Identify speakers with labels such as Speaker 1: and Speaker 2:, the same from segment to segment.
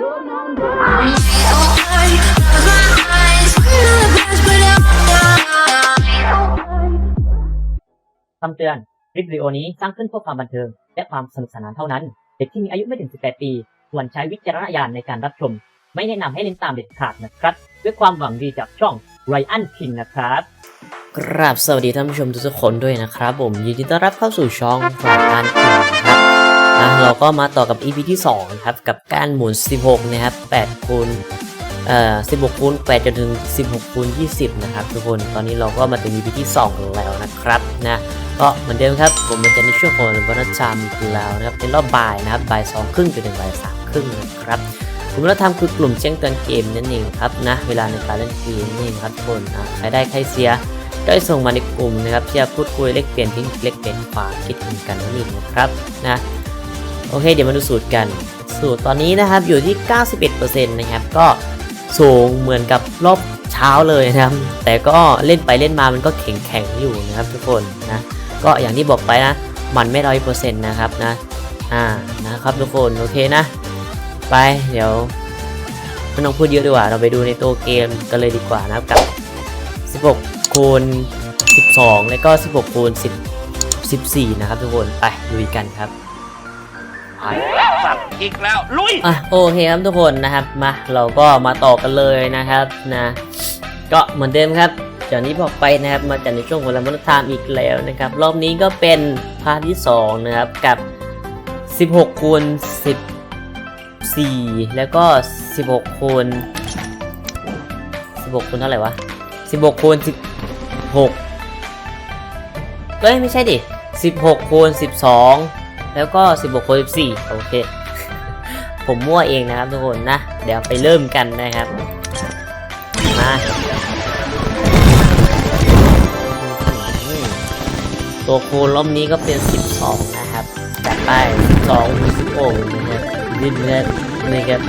Speaker 1: คำเตือน คลิปวิดีโอนี้สร้างขึ้นเพื่อความบันเทิง และความสนุกสนานเท่านั้น เด็กที่มีอายุไม่ถึง 18 ปีควรใช้วิจารณญาณในการรับชม ไม่แนะนำให้เล่นตามเด็ดขาดนะครับ ด้วยความหวังดีจากช่อง r อันพินนะครับ
Speaker 2: กราบสวัสดีท่านผู้ชมทุกๆคนด้วยนะครับผมยินดีต้อนรับเข้าสู่ช่องฝากการพินครับ อะเราก็มาต่อกับ EP ที่2ครับกับการหมุน 16 นะครับ8คูณเอ่อ16คูณ8จนถึง 16คูณ20 นะครับทุกคนตอนนี้เราก็มาถึง EP ที่2แล้วนะครับนะก็เหมือนเดิมครับผมมันจะในช่วงของวันนัชามอีกแล้วนะครับเป็นรอบบ่ายนะครับบ่ายสองครึ่งจนถึงบ่ายสามครึ่งนะครับกลุ่มวัฒนธรรมคือกลุ่มแจ้งเตือนเกมนั่นเองครับนะเวลาในการเล่นเกมนี่เองครับทุกคนอะใครได้ใครเสียก็ส่งมาในกลุ่มนะครับที่จะพูดคุยเล็กเปลี่ยนทิ้งเล็กเปลี่ยนความคิดเห็นกันนั่นเองนะครับนะ โอเค เดี๋ยวมาดูสูตรกัน สูตรตอนนี้นะครับอยู่ที่ 91%นะครับ ก็สูงเหมือนกับรอบเช้าเลยนะครับ แต่ก็เล่นไปเล่นมามันก็แข็งแข็งอยู่นะครับทุกคนนะ ก็อย่างที่บอกไปนะ มันไม่ร้อยเปอร์เซ็นต์นะครับนะ อ่า นะครับทุกคน โอเคนะ ไป เดี๋ยวไม่ต้องพูดเยอะดีกว่า เราไปดูในตัวเกมกันเลยดีกว่านะครับกับ16คูณ12 แล้วก็ 16คูณ10 14 นะครับทุกคน ไปลุยกันครับ
Speaker 3: สับอีกแล้วลุย
Speaker 2: อะโอเคครับทุกคนนะครับมาเราก็มาต่อกันเลยนะครับนะก็เหมือนเดิมครับจากนี้บอกไปนะครับมาจากในช่วงของลำพันธามอีกแล้วนะครับ รอบนี้ก็เป็นพาร์ทที่ 2 นะครับ กับ 16คูณ14 แล้วก็ 16คูณ16คูณเท่าไหร่วะ 16คูณ16เอ้ยไม่ใช่ดิ 16คูณ12 แล้วก็ 16คูณ14 โอเค ผมมั่วเองนะครับทุกคนนะ เดี๋ยวไปเริ่มกันนะครับ มาตัวคูณรอบนี้ก็เป็น 12 นะครับจัดไป12คูณ16นะครับยืนเลือดนะครับ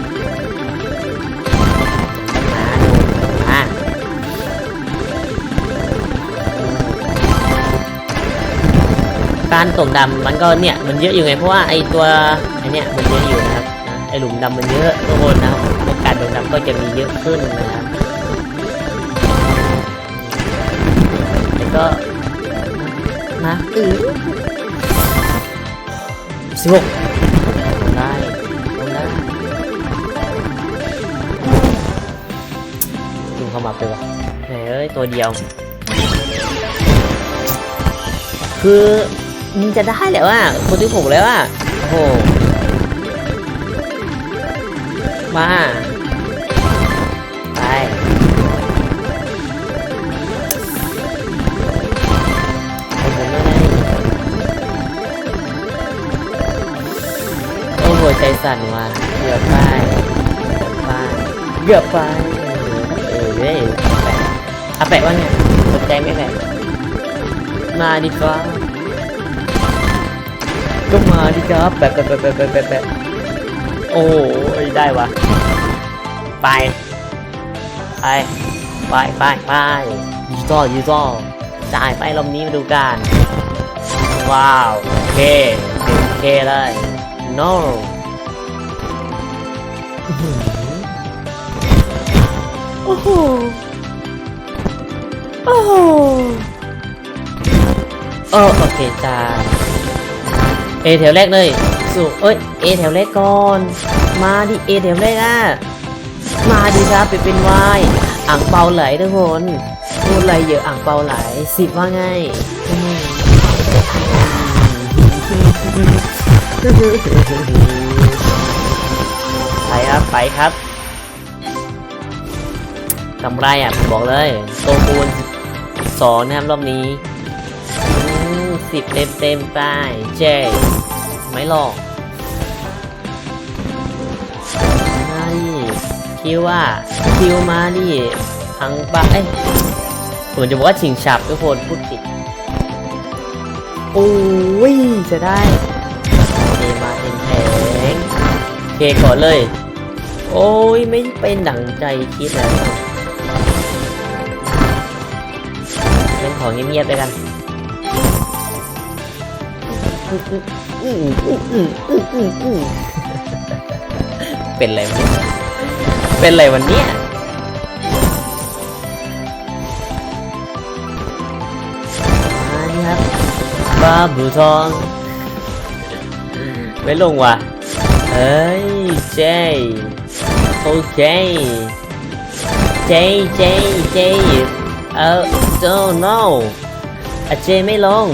Speaker 2: การตกดำมันก็เนี่ยมันเยอะอยู่ไงเพราะว่าไอตัวไอเนี้ยมันเยอะอยู่นะครับไอหลุมดำมันเยอะทุกคนนะครับโอกาสตกดำก็จะมีเยอะขึ้นนะครับแล้วก็นะอือสิบหกได้ได้ดูเข้ามาเปวะเอ้ยตัวเดียวคือ มึงจะได้แล้วอะคนที่หกแล้วอะโอ้โหมาไปโอ้โหใจสั่นว่ะเกือบไปเกือบไปเกือบไปเออเว้ยแปะอะแปะว่าไงสนใจไหมแปะมาดิครับ ก็มาดิครับ แบบแบบแบบแบบแบบแบบโอ้ยได้วะไป ไป ไปไปไปยูซอยูซอจ่ายไปรอบนี้มาดูกัน ว้าว โอเคโอเคเลย no โอ้โห โอ้โหโอเคจ้า เอแถวแรกเลยสู่เอ้ยเอแถวแรกก่อน มาดิเอแถวแรกอะมาดิครับไปเป็นวายอ่างเปาไหลทุกคนพูดอะไรเยอะอ่างเปาไหลสิบว่าไงไปครับไปครับกำไรอะผมบอกเลยโตคูณสองนะครับรอบนี้ สิบเต็มเต็มๆไปเจไม่หลอกมาดิคิวว่าคิวมาดิพังปะเอ้ยผมจะบอกว่าชิงฉับทุกคนพูดผิดโอ้ยจะได้เคมาเต็มแผงเคก่อนเลย โอ้ยไม่เป็นดั่งใจคิดแล้วเล่นของเงียบๆไปกันไป เป็นอะไรวะเนี่ยเป็นอะไรวันเนี้ยมานี่ครับบาบูทองไม่ลงว่ะเอ้ยเจโอเคเจเจเจเออ don't know อะเจไม่ลง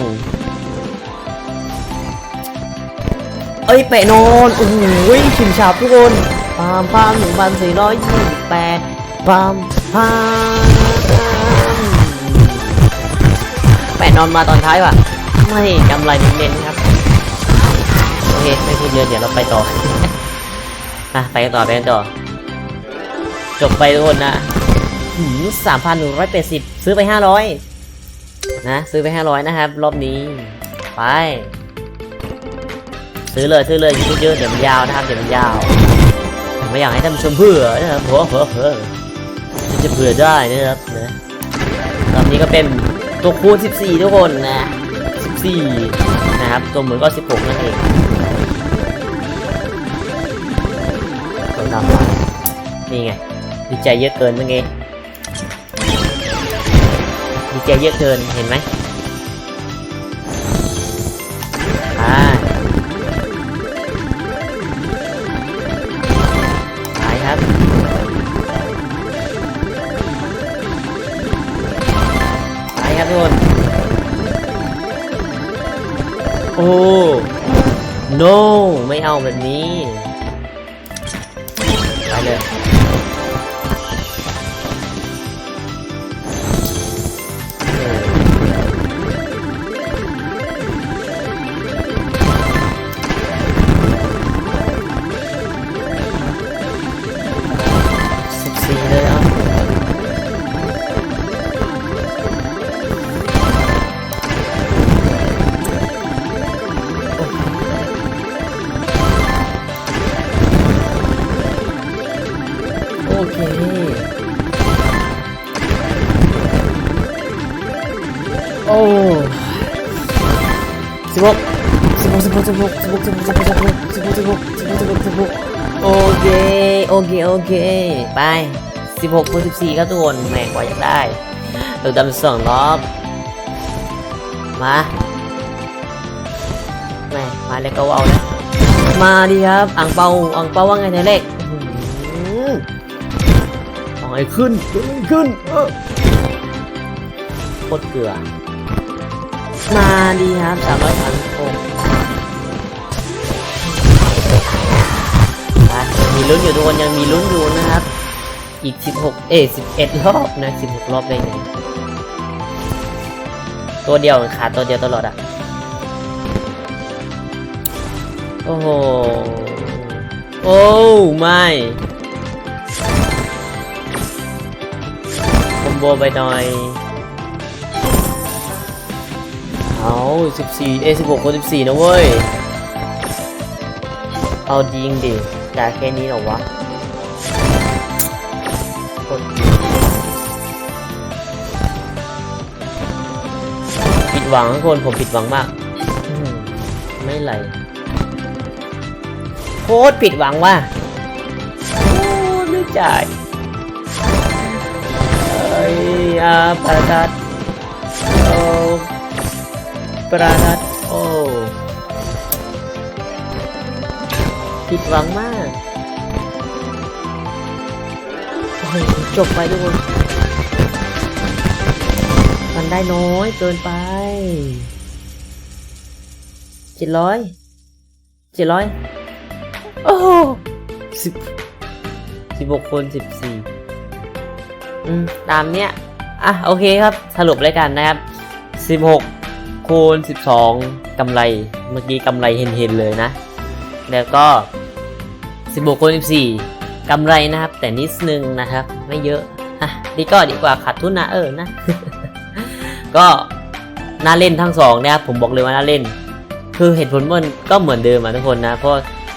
Speaker 2: เอ้ยเปะโนนโอ้โหชิมฉาบทุกคนปามปามหนึ่งพันสี่ร้อยยี่สิบแปดปามปามแปะนอนมาตอนท้ายว่ะ ไม่กำไรเน้นๆครับ โอเค ไม่พูดเยอะเดี๋ยวเราไปต่ออะไปกันต่อไปกันต่อ จบไปทุกคนนะอืมสามพันหนึ่งร้อยแปดสิบซื้อไปห้าร้อยนะ ซื้อไปห้าร้อยนะครับ รอบนี้ ไป ซื้อเลยซื้อเลยเยอะๆเดี๋ยวมันยาวนะครับเดี๋ยวมันยาวไม่อยากให้ท่านชมเผื่อนะครับเผื่อเผื่อเผื่อจะเผื่อได้นะครับนะรอบนี้ก็เป็นตัวคูณ 14 ทุกคนนะ 14 นะครับ ตัวเหมือนก็ 16 นั่นเองตัวดำมานี่ไง ดีใจเยอะเกินเมื่อกี้ดีใจเยอะเกินเห็นไหม ไม่เอาแบบนี้ ไปเลย สิบหกสิบหกสิบหกสิบหกสิบหกสิบหกสิบหกสิบหกสิบหกสิบหกสิบหกสิบหกสิบหกโอเคโอเคโอเคไปสิบหกคูณสิบสี่ครับทุกคนแหม่กว่าอยากได้เราดำสองรอบมาแหม่มาแล้วก็เอาแล้วมาดีครับอ่างเปาอ่างเปาว่าไงเนี่ยเลขอื้อหือเอาให้ขึ้นขึ้นขึ้นเออโคตรเกลือ มาดีครับสามร้อยสามสิบหกยังมีลุ้นอยู่ทุกคนยังมีลุ้นอยู่นะครับ อีกสิบหกเอ้สิบเอ็ดรอบนะสิบหกรอบได้ไงตัวเดียวขาตัวเดียวตลอดอะ โอ้โห โอ้ไม่คอมโบไปหน่อย เอาสิบสี่เอสิบหกคนสิบสี่นะเว้ย เอาจริงดิจ่าแค่นี้เหรอวะผิดหวังทุกคนผมผิดหวังมาก ไม่ไหลโคตรผิดหวังว่ะโอ้ไม่จ่ายเอ้ยอาประทัด ประทัดโอ้ผิดหวังมากโอ้ยจบไปทุกคนมันได้น้อยเกินไปเจ็ดร้อยเจ็ดร้อยโอ้สิบสิบหกคนสิบสี่อืมตามเนี้ย อะ โอเคครับ สรุปเลยกันนะครับสิบหก คูณ 12กำไร เมื่อกี้กำไรเห็นๆเลยนะ แล้วก็ 16คูณ14กำไรนะครับ แต่นิดนึงนะครับ ไม่เยอะอะดีก็ดีกว่าขาดทุนนะเออนะ ก็น่าเล่นทั้งสองนะครับผมบอกเลยว่าน่าเล่น คือเหตุผลมันก็เหมือนเดิมอะทุกคนนะ เพราะ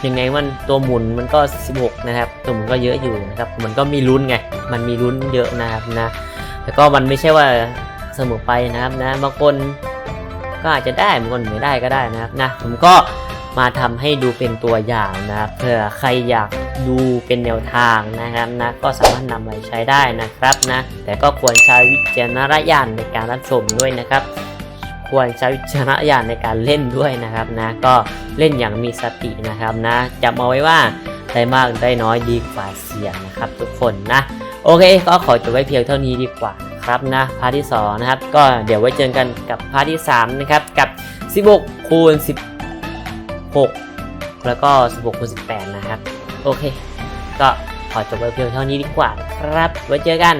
Speaker 2: ยังไงมันตัวหมุนมันก็ 16 นะครับ ตัวหมุนก็เยอะอยู่นะครับ มันก็มีลุ้นไง มันมีลุ้นเยอะนะครับนะ แล้วก็มันไม่ใช่ว่าเสมอไปนะครับนะ บางคน ก็อาจจะได้บางคนไม่ได้ก็ได้นะครับนะผมก็มาทำให้ดูเป็นตัวอย่างนะครับเผื่อใครอยากดูเป็นแนวทางนะครับนะก็สามารถนำไปใช้ได้นะครับนะแต่ก็ควรใช้วิจารณญาณในการรับชมด้วยนะครับ ควรใช้วิจารณญาณในการเล่นด้วยนะครับนะก็เล่นอย่างมีสตินะครับนะจำเอาไว้ว่าได้มากได้น้อยดีกว่าเสี่ยงนะครับ ทุกคนนะโอเคก็ขอจบไว้เพียงเท่านี้ดีกว่า ครับนะพาร์ทที่2นะครับก็เดี๋ยวไว้เจอกันกับพาร์ทที่3นะครับกับ 16คูณ16 แล้วก็ 16คูณ18 นะครับ โอเค ก็ขอจบไว้เพียงเท่านี้ดีกว่าครับ ไว้เจอกัน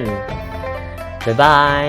Speaker 2: บ๊ายบาย